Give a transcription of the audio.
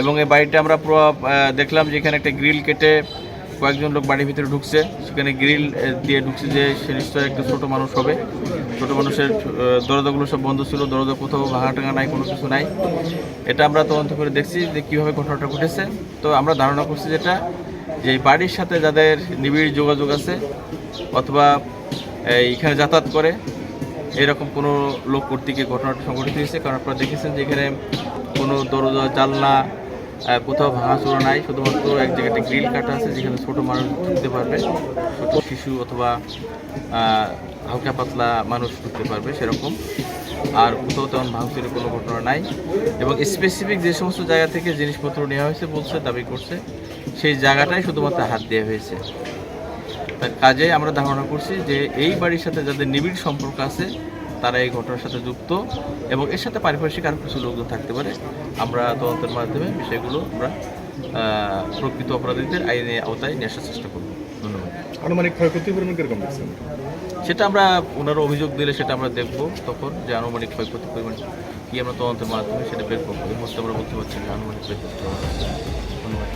এবং এই বাড়িটা আমরা পুরো দেখলাম যে এখানে একটা গ্রিল কেটে কয়েকজন লোক বাড়ির ভিতরে ঢুকছে। সেখানে গ্রিল দিয়ে ঢুকছে যে সে নিশ্চয়ই একটা ছোটো মানুষ হবে। ছোটো মানুষের দরজাগুলো সব বন্ধ ছিল, দরজা কোথাও ভাঙা টাঙা নাই, কোনো কিছু নাই। এটা আমরা তদন্ত করে দেখছি যে কীভাবে ঘটনাটা ঘটেছে। তো আমরা ধারণা করছি যেটা, যে এই বাড়ির সাথে যাদের নিবিড় যোগাযোগ আছে, অথবা এইখানে যাতায়াত করে, এরকম কোনো লোক কর্তৃক ঘটনাটা সংঘটিত হয়েছে। কারণ আপনারা দেখেছেন যে এখানে কোনো দরজা, জানলা কোথাও ভাঙাচোরা নাই। শুধুমাত্র এক জায়গাতে গ্রিল কাটা আছে, যেখানে ছোট মানুষ ঢুকতে পারবে। ছোট শিশু অথবা হালকা পাতলা মানুষ ঢুকতে পারবে সেরকম। আর কোথাও তেমন ভাঙচুরের কোনো ঘটনা নাই। এবং স্পেসিফিক যে সমস্ত জায়গা থেকে জিনিসপত্র নেওয়া হয়েছে বলছে, দাবি করছে, সেই জায়গাটাই শুধুমাত্র হাত দেওয়া হয়েছে। তার কাজে আমরা ধারণা করছি যে, এই বাড়ির সাথে যাদের নিবিড় সম্পর্ক আছে তারা এই ঘটনার সাথে যুক্ত এবং এর সাথে পারিপার্শ্বিক আরও কিছু লোকজন থাকতে পারে। আমরা তদন্তের মাধ্যমে বিষয়গুলো আমরা প্রকৃত অপরাধীদের আইনে আওতায় নিয়ে আসার চেষ্টা করব। ধন্যবাদ। আনুমানিক ক্ষয়ক্ষতির পরিমাণ কীরকম দেখছেন? সেটা আমরা ওনারা অভিযোগ দিলে সেটা আমরা দেখব তখন যে আনুমানিক ক্ষয়ক্ষতি পরিমাণ কি আমরা তদন্তের মাধ্যমে সেটা বের করব। এই মুহূর্তে আমরা বলতে পারছি না আনুমানিক ক্ষয়ক্ষতি ধন্যবাদ।